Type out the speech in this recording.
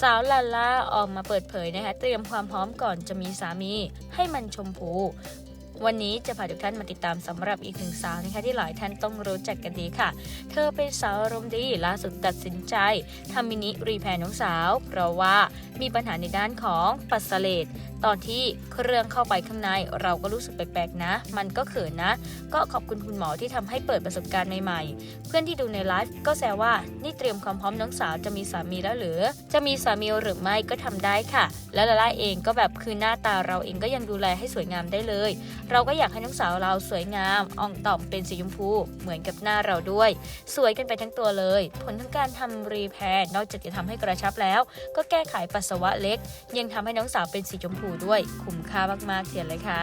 สาวลาล่าออกมาเปิดเผยนะคะเตรียมความพร้อมก่อนจะมีสามีให้มันชมพู วันนี้จะพาทุกท่านมาติดตามสำหรับอีกหนึ่งสาวนะคะที่หลายท่านต้องรู้จักกันดีค่ะ เธอเป็นสาวอารมณ์ดีล่าสุดตัดสินใจทำมินิรีแพรน้องสาว เพราะว่า มีปัญหาในด้านของปัสสาวะตอนที่เครื่องเข้าไปข้างในเราก็รู้สึกแปลกๆนะ มันก็เขินนะ ก็ขอบคุณคุณหมอที่ทำให้เปิดประสบการณ์ใหม่ๆ เพื่อนที่ดูในไลฟ์ก็แซวว่านี่เตรียมความพร้อมน้องสาวจะมีสามีแล้วหรือ จะมีสามีหรือไม่ก็ทำได้ค่ะ แล้วลาล่าเองก็แบบคือหน้าตาเราเองก็ยังดูแลให้สวยงามได้เลย เราก็อยากให้น้องสาวเราสวยงามอ่องต่อมเป็นสีชมพูเหมือนกับหน้าเราด้วย สวยกันไปทั้งตัวเลย ผลของการทำรีแพร์นอกจากจะทำให้กระชับแล้ว ก็แก้ไขปัสสาวะเล็ก ยังทำให้น้องสาวเป็นสีชมพูด้วย คุ้มค่ามากๆเสียนเลยค่ะ